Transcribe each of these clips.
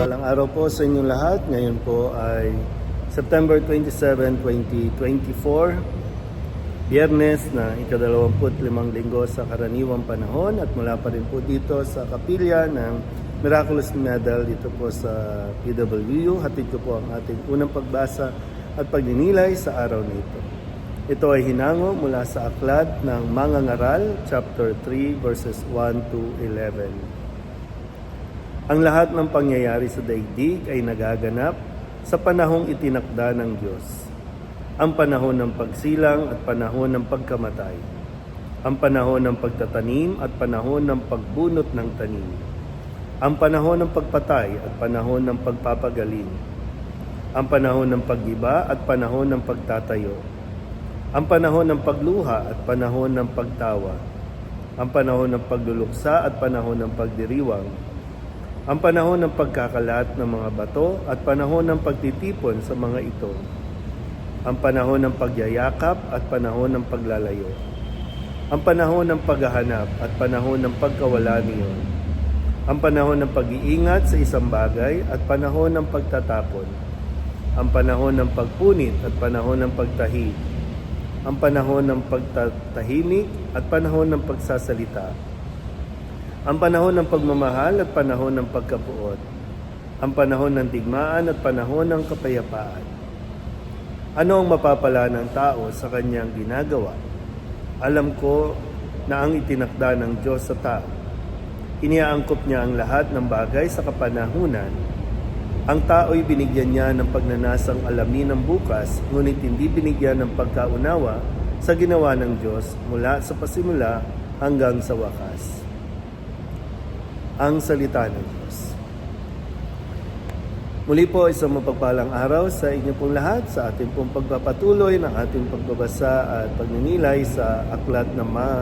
Mapagpalang araw po sa inyong lahat. Ngayon po ay September 27, 2024. Biyernes na ikadalawamput limang linggo sa karaniwang panahon at mula pa rin po dito sa kapilya ng Miraculous Medal dito po sa PWU. Hatid ko po ang ating unang pagbasa at pagninilay sa araw na ito. Ito ay hinango mula sa aklat ng Mga Ngaral, chapter 3, verses 1 to 11. Ang lahat ng pangyayari sa daigdig ay nagaganap sa panahong itinakda ng Diyos. Ang panahon ng pagsilang at panahon ng pagkamatay. Ang panahon ng pagtatanim at panahon ng pagbunot ng tanim. Ang panahon ng pagpatay at panahon ng pagpapagaling. Ang panahon ng paggiba at panahon ng pagtatayo. Ang panahon ng pagluha at panahon ng pagtawa. Ang panahon ng pagluluksa at panahon ng pagdiriwang ang panahon ng pagkakalat ng mga bato at panahon ng pagtitipon sa mga ito. Ang panahon ng pagyayakap at panahon ng paglalayo. Ang panahon ng paghahanap at panahon ng pagkawala niyon. Ang panahon ng pag-iingat sa isang bagay at panahon ng pagtatapon. Ang panahon ng pagpunit at panahon ng pagtahi. Ang panahon ng pagtatahimik at panahon ng pagsasalita ang panahon ng pagmamahal at panahon ng pagkapuot, ang panahon ng digmaan at panahon ng kapayapaan. Ano ang mapapala ng tao sa kanyang ginagawa? Alam ko na ang itinakda ng Diyos sa tao. Iniaangkop niya ang lahat ng bagay sa kapanahunan. Ang tao'y binigyan niya ng pagnanasang alamin ng bukas, ngunit hindi binigyan ng pagkaunawa sa ginawa ng Diyos mula sa pasimula hanggang sa wakas ang salita ng Diyos. Muli po isang mapagpalang araw sa inyo pong lahat sa ating pong pagpapatuloy ng ating pagbabasa at pagninilay sa aklat ng mga,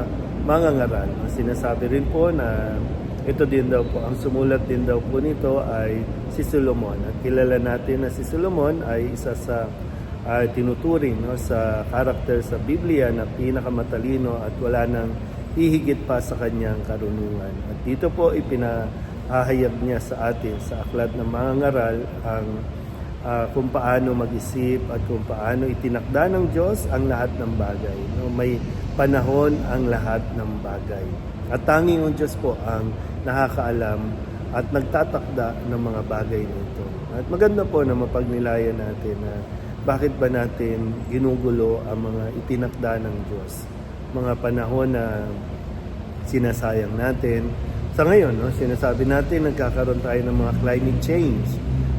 mga ngaral. Sinasabi rin po na ito din daw po, ang sumulat din daw po nito ay si Solomon. At kilala natin na si Solomon ay isa sa uh, tinuturing no, sa karakter sa Biblia na pinakamatalino at wala nang hihigit pa sa kanyang karunungan. At dito po ipinahayag niya sa atin sa aklat ng mga ngaral ang uh, kung paano mag-isip at kung paano itinakda ng Diyos ang lahat ng bagay. No? May panahon ang lahat ng bagay. At tanging ang Diyos po ang nakakaalam at nagtatakda ng mga bagay nito. At maganda po na mapagnilayan natin na bakit ba natin ginugulo ang mga itinakda ng Diyos mga panahon na sinasayang natin. Sa ngayon, no, sinasabi natin nagkakaroon tayo ng mga climate change.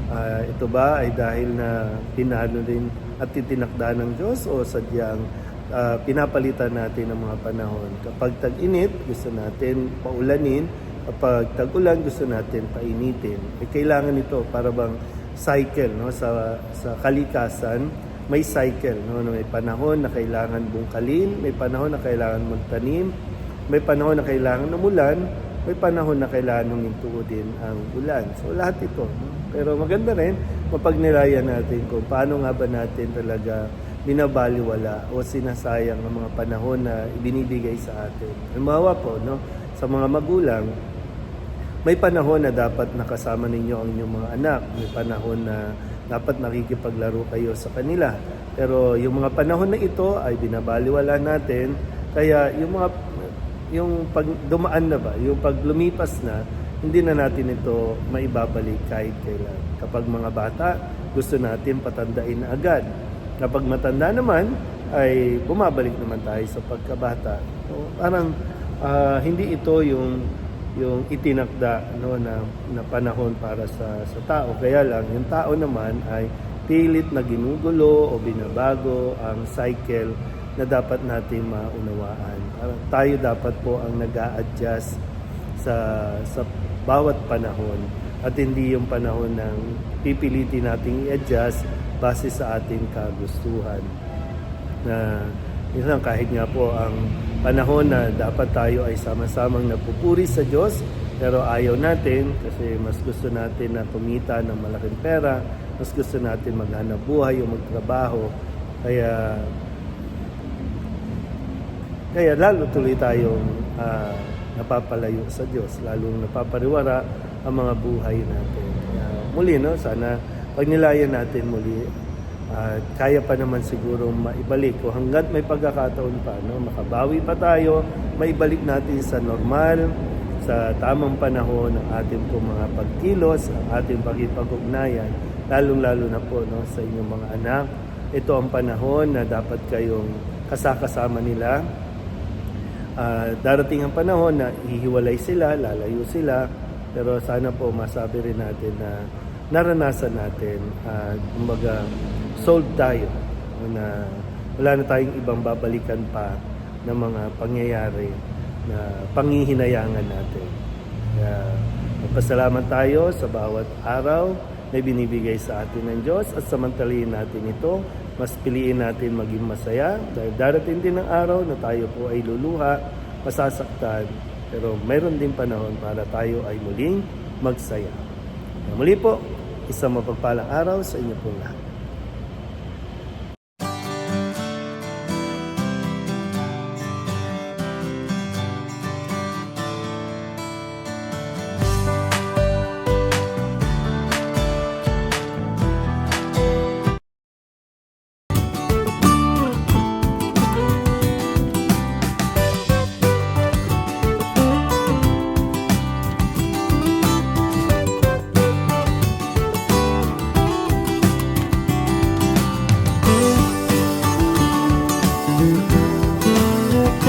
Uh, ito ba ay dahil na pinano din at titinakda ng Diyos o sadyang uh, pinapalitan natin ng mga panahon. Kapag tag-init, gusto natin paulanin. Kapag tag-ulan, gusto natin painitin. E kailangan ito para bang cycle no, sa, sa kalikasan may cycle, no? may panahon na kailangan bungkalin, may panahon na kailangan magtanim, may panahon na kailangan umulan, may panahon na kailangan huminto din ang ulan. So lahat ito. No? Pero maganda rin, mapagnilayan natin kung paano nga ba natin talaga binabaliwala o sinasayang ang mga panahon na ibinibigay sa atin. Halimbawa po, no, sa mga magulang, may panahon na dapat nakasama ninyo ang inyong mga anak. May panahon na dapat nakikipaglaro kayo sa kanila. Pero yung mga panahon na ito ay binabaliwala natin. Kaya yung mga yung pag dumaan na ba, yung pag lumipas na, hindi na natin ito maibabalik kahit kailan. Kapag mga bata, gusto natin patandain na agad. Kapag matanda naman, ay bumabalik naman tayo sa pagkabata. So, parang uh, hindi ito yung yung itinakda no na, na panahon para sa sa tao kaya lang yung tao naman ay pilit na ginugulo o binabago ang cycle na dapat natin maunawaan. Tayo dapat po ang nag adjust sa sa bawat panahon at hindi yung panahon ng pipilitin nating i-adjust base sa ating kagustuhan. Na Minsan kahit nga po ang panahon na dapat tayo ay sama-samang nagpupuri sa Diyos, pero ayaw natin kasi mas gusto natin na kumita ng malaking pera, mas gusto natin maghanap buhay o magtrabaho. Kaya kaya lalo tuloy tayong uh, napapalayo sa Diyos, lalong napapariwara ang mga buhay natin. Kaya muli, no? Sana pagnilayan natin muli at kaya pa naman siguro maibalik o hanggat may pagkakataon pa, no? Makabawi pa tayo, maibalik natin sa normal, sa tamang panahon ng ating po mga pagkilos, ang ating pagkipag-ugnayan, lalong-lalo na po no, sa inyong mga anak. Ito ang panahon na dapat kayong kasakasama nila. Ah, darating ang panahon na hihiwalay sila, lalayo sila, pero sana po masabi rin natin na naranasan natin, uh, kumbaga, sold tayo na wala na tayong ibang babalikan pa ng mga pangyayari na pangihinayangan natin. Kaya magpasalamat tayo sa bawat araw na binibigay sa atin ng Diyos at samantalahin natin ito. Mas piliin natin maging masaya dahil darating din ang araw na tayo po ay luluha, masasaktan, pero mayroon din panahon para tayo ay muling magsaya. Muli po, isang mapagpalang araw sa inyo pong lahat.